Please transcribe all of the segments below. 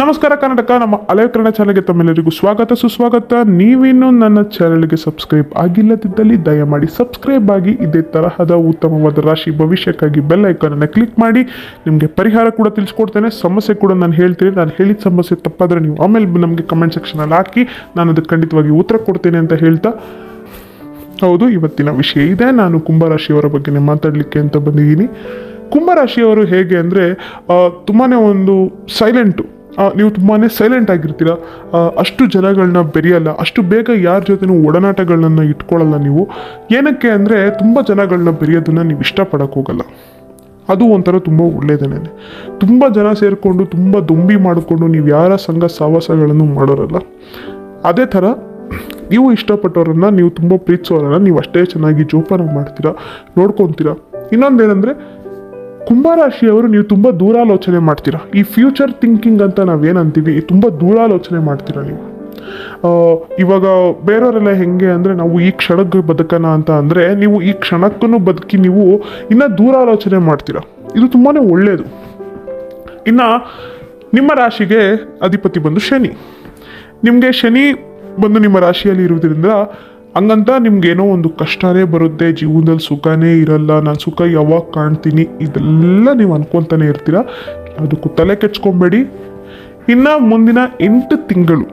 ನಮಸ್ಕಾರ ಕರ್ನಾಟಕ ನಮ್ಮ ಅಲೆ ಕನ್ನಡ ಚಾನಲ್ಗೆ ತಮ್ಮೆಲ್ಲರಿಗೂ ಸ್ವಾಗತ, ಸುಸ್ವಾಗತ. ನೀವಿನ್ನೂ ನನ್ನ ಚಾನಲ್ಗೆ ಸಬ್ಸ್ಕ್ರೈಬ್ ಆಗಿಲ್ಲದಿದ್ದಲ್ಲಿ ದಯಮಾಡಿ ಸಬ್ಸ್ಕ್ರೈಬ್ ಆಗಿ, ಇದೇ ತರಹದ ಉತ್ತಮವಾದ ರಾಶಿ ಭವಿಷ್ಯಕ್ಕಾಗಿ ಬೆಲ್ ಐಕಾನನ್ನು ಕ್ಲಿಕ್ ಮಾಡಿ, ನಿಮಗೆ ಪರಿಹಾರ ಕೂಡ ತಿಳಿಸ್ಕೊಡ್ತೇನೆ. ಸಮಸ್ಯೆ ಕೂಡ ನಾನು ಹೇಳ್ತೀನಿ. ನಾನು ಹೇಳಿದ ಸಮಸ್ಯೆ ತಪ್ಪಾದರೆ ನೀವು ಆಮೇಲೆ ನಮಗೆ ಕಮೆಂಟ್ ಸೆಕ್ಷನಲ್ಲಿ ಹಾಕಿ, ನಾನು ಅದಕ್ಕೆ ಖಂಡಿತವಾಗಿ ಉತ್ತರ ಕೊಡ್ತೇನೆ ಅಂತ ಹೇಳ್ತಾ. ಹೌದು, ಇವತ್ತಿನ ವಿಷಯ ಇದೆ. ನಾನು ಕುಂಭರಾಶಿಯವರ ಬಗ್ಗೆ ಮಾತಾಡಲಿಕ್ಕೆ ಅಂತ ಬಂದಿದ್ದೀನಿ. ಕುಂಭರಾಶಿಯವರು ಹೇಗೆ ಅಂದರೆ ತುಂಬಾ ಒಂದು ಸೈಲೆಂಟು ನೀವು ತುಂಬಾ ಸೈಲೆಂಟ್ ಆಗಿರ್ತೀರ? ಅಷ್ಟು ಜನಗಳನ್ನ ಬೆರೆಯಲ್ಲ, ಅಷ್ಟು ಬೇಗ ಯಾರ ಜೊತೆನೂ ಒಡನಾಟಗಳನ್ನ ಇಟ್ಕೊಳ್ಳಲ್ಲ ನೀವು. ಏನಕ್ಕೆ ಅಂದರೆ ತುಂಬ ಜನಗಳನ್ನ ಬೆರೆಯೋದನ್ನ ನೀವು ಇಷ್ಟಪಡಕ್ಕೆ ಹೋಗಲ್ಲ. ಅದು ಒಂಥರ ತುಂಬ ಒಳ್ಳೆಯದೇನೆ ತುಂಬ ಜನ ಸೇರಿಕೊಂಡು, ತುಂಬ ದೊಂಬಿ ಮಾಡಿಕೊಂಡು ನೀವು ಯಾರ ಸಂಘ ಸಹವಾಸಗಳನ್ನು ಮಾಡೋರಲ್ಲ. ಅದೇ ಥರ ನೀವು ಇಷ್ಟಪಟ್ಟವ್ರನ್ನ ನೀವು ತುಂಬ ಪ್ರೀತಿಸೋರನ್ನ, ನೀವು ಅಷ್ಟೇ ಚೆನ್ನಾಗಿ ಜೋಪಾನ ಮಾಡ್ತೀರಾ, ನೋಡ್ಕೊತೀರಾ. ಇನ್ನೊಂದೇನೆಂದರೆ ಕುಂಭರಾಶಿಯವರು ನೀವು ತುಂಬ ದೂರಾಲೋಚನೆ ಮಾಡ್ತೀರಾ? ಈ ಫ್ಯೂಚರ್ ಥಿಂಕಿಂಗ್ ಅಂತ ನಾವೇನಂತೀವಿ ತುಂಬ ದೂರಾಲೋಚನೆ ಮಾಡ್ತೀರಾ ನೀವು? ಇವಾಗ ಬೇರೆಯವರೆಲ್ಲ ಹೆಂಗೆ ಅಂದರೆ ನಾವು ಈ ಕ್ಷಣಕ್ಕೆ ಬದುಕೋಣ ಅಂತ ಅಂದರೆ ನೀವು ಈ ಕ್ಷಣಕ್ಕೂ ಬದುಕಿ ನೀವು ಇನ್ನು ದೂರಾಲೋಚನೆ ಮಾಡ್ತೀರಾ? ಇದು ತುಂಬಾ ಒಳ್ಳೆಯದು ಇನ್ನು ನಿಮ್ಮ ರಾಶಿಗೆ ಅಧಿಪತಿ ಬಂದು ಶನಿ. ನಿಮಗೆ ಶನಿ ಬಂದು ನಿಮ್ಮ ರಾಶಿಯಲ್ಲಿ ಇರುವುದರಿಂದ ಹಂಗಂತ ನಿಮ್ಗೇನೋ ಒಂದು ಕಷ್ಟನೇ ಬರುತ್ತೆ, ಜೀವನದಲ್ಲಿ ಸುಖನೇ ಇರಲ್ಲ, ನಾನು ಸುಖ ಯಾವಾಗ ಕಾಣ್ತೀನಿ, ಇದೆಲ್ಲ ನೀವು ಅನ್ಕೊತಾನೆ ಇರ್ತೀರ. ಅದಕ್ಕೂ ತಲೆ ಕೆಚ್ಕೊಬೇಡಿ ಇನ್ನು ಮುಂದಿನ ಎಂಟು ತಿಂಗಳು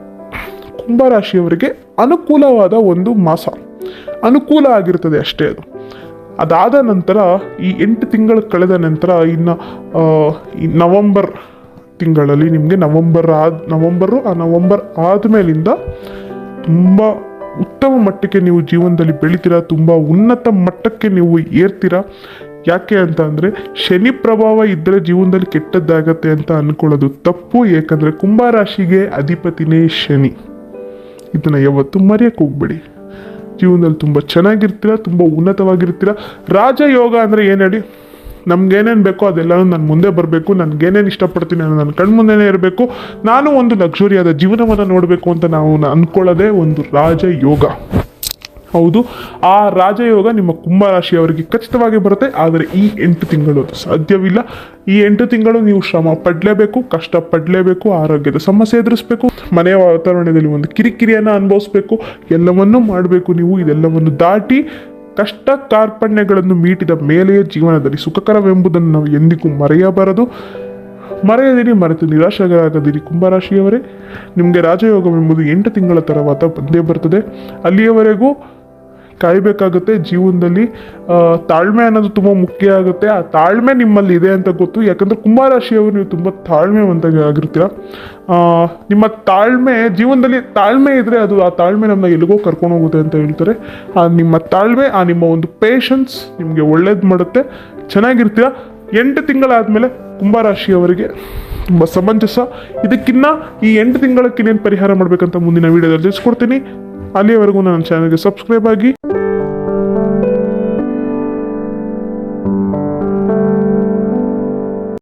ಕುಂಭರಾಶಿಯವರಿಗೆ ಅನುಕೂಲವಾದ ಒಂದು ಮಾಸ. ಅನುಕೂಲ ಆಗಿರ್ತದೆ ಅಷ್ಟೇ ಅದು. ಅದಾದ ನಂತರ ಈ ಎಂಟು ತಿಂಗಳು ಕಳೆದ ನಂತರ ಇನ್ನು ನವಂಬರ್ ತಿಂಗಳಲ್ಲಿ ನಿಮಗೆ ನವಂಬರ್ ಆದ, ನವಂಬರು ಆ ನವಂಬರ್ ಆದಮೇಲಿಂದ ತುಂಬ ಉತ್ತಮ ಮಟ್ಟಕ್ಕೆ ನೀವು ಜೀವನದಲ್ಲಿ ಬೆಳಿತೀರಾ, ತುಂಬ ಉನ್ನತ ಮಟ್ಟಕ್ಕೆ ನೀವು ಏರ್ತೀರಾ? ಯಾಕೆ ಅಂತ ಅಂದರೆ, ಶನಿ ಪ್ರಭಾವ ಇದ್ದರೆ ಜೀವನದಲ್ಲಿ ಕೆಟ್ಟದ್ದಾಗತ್ತೆ ಅಂತ ಅಂದ್ಕೊಳ್ಳೋದು ತಪ್ಪು. ಏಕೆಂದರೆ ಕುಂಭರಾಶಿಗೆ ಅಧಿಪತಿನೇ ಶನಿ. ಇದನ್ನು ಯಾವತ್ತೂ ಮರೆಯಕ್ಕೆ ಹೋಗ್ಬೇಡಿ. ಜೀವನದಲ್ಲಿ ತುಂಬ ಚೆನ್ನಾಗಿರ್ತೀರ, ತುಂಬ ಉನ್ನತವಾಗಿರ್ತೀರ? ರಾಜಯೋಗ ಅಂದರೆ ಏನು ಹೇಳಿ? ನಮ್ಗೇನೇನು ಬೇಕೋ ಅದೆಲ್ಲನೂ ನಾನು ಮುಂದೆ ಬರಬೇಕು, ನನಗೇನೇನು ಇಷ್ಟಪಡ್ತೀನಿ ಅನ್ನೋ ನನ್ನ ಕಣ್ಮುಂದೆನೇ ಇರಬೇಕು. ನಾನು ಒಂದು ಲಕ್ಸುರಿಯಾದ ಜೀವನವನ್ನು ನೋಡಬೇಕು ಅಂತ ನಾವು ಅಂದ್ಕೊಳ್ಳೋದೇ ಒಂದು ರಾಜಯೋಗ. ಹೌದು, ಆ ರಾಜಯೋಗ ನಿಮ್ಮ ಕುಂಭರಾಶಿಯವರಿಗೆ ಖಚಿತವಾಗಿ ಬರುತ್ತೆ, ಆದರೆ ಈ ಎಂಟು ತಿಂಗಳು ಸಾಧ್ಯವಿಲ್ಲ. ಈ ಎಂಟು ತಿಂಗಳು ನೀವು ಶ್ರಮ ಪಡಲೇಬೇಕು, ಕಷ್ಟ ಪಡಲೇಬೇಕು, ಆರೋಗ್ಯದ ಸಮಸ್ಯೆ ಎದುರಿಸಬೇಕು, ಮನೆಯ ವಾತಾವರಣದಲ್ಲಿ ಒಂದು ಕಿರಿಕಿರಿಯನ್ನು ಅನುಭವಿಸ್ಬೇಕು, ಎಲ್ಲವನ್ನೂ ಮಾಡಬೇಕು ನೀವು, ಇದೆಲ್ಲವನ್ನು ದಾಟಿ ಕಷ್ಟ ಕಾರ್ಪಣ್ಯಗಳನ್ನು ಮೀಟಿದ ಮೇಲೆಯೇ ಜೀವನದಲ್ಲಿ ಸುಖಕರವೆಂಬುದನ್ನು ನಾವು ಎಂದಿಗೂ ಮರೆಯಬಾರದು. ಮರೆಯದಿರಿ, ಮರೆತು ನಿರಾಶೆಗಳಾಗದಿರಿ. ಕುಂಭರಾಶಿಯವರೇ, ನಿಮಗೆ ರಾಜಯೋಗವೆಂಬುದು ಎಂಟು ತಿಂಗಳ ತರವಾದ ಬಂದೇ ಬರ್ತದೆ ಅಲ್ಲಿಯವರೆಗೂ ಕಾಯಬೇಕಾಗುತ್ತೆ ಜೀವನದಲ್ಲಿ. ತಾಳ್ಮೆ ಅನ್ನೋದು ತುಂಬ ಮುಖ್ಯ ಆಗುತ್ತೆ. ಆ ತಾಳ್ಮೆ ನಿಮ್ಮಲ್ಲಿ ಇದೆ ಅಂತ ಗೊತ್ತು. ಯಾಕಂದರೆ ಕುಂಭರಾಶಿಯವರು ನೀವು ತುಂಬ ತಾಳ್ಮೆವಂತ ಆಗಿರ್ತೀರ. ನಿಮ್ಮ ತಾಳ್ಮೆ, ಜೀವನದಲ್ಲಿ ತಾಳ್ಮೆ ಇದ್ದರೆ ಅದು ಆ ತಾಳ್ಮೆ ನಮ್ಮನ್ನ ಎಲ್ಲಿಗೋ ಕರ್ಕೊಂಡು ಹೋಗುತ್ತೆ ಅಂತ ಹೇಳ್ತಾರೆ. ಆ ನಿಮ್ಮ ತಾಳ್ಮೆ, ಆ ನಿಮ್ಮ ಒಂದು ಪೇಷನ್ಸ್ ನಿಮಗೆ ಒಳ್ಳೇದು ಮಾಡುತ್ತೆ. ಚೆನ್ನಾಗಿರ್ತೀರ. ಎಂಟು ತಿಂಗಳಾದಮೇಲೆ ಕುಂಭರಾಶಿಯವರಿಗೆ ತುಂಬ ಸಮಂಜಸ. ಇದಕ್ಕಿನ್ನ ಈ ಎಂಟು ತಿಂಗಳಕ್ಕೆ ಇನ್ನೇನು ಪರಿಹಾರ ಮಾಡಬೇಕಂತ ಮುಂದಿನ ವೀಡಿಯೋದಲ್ಲಿ ತಿಳಿಸ್ಕೊಡ್ತೀನಿ. ಅಲ್ಲಿಯವರೆಗೂ ನನ್ನ ಚಾನಲ್ಗೆ ಸಬ್ಸ್ಕ್ರೈಬ್ ಆಗಿ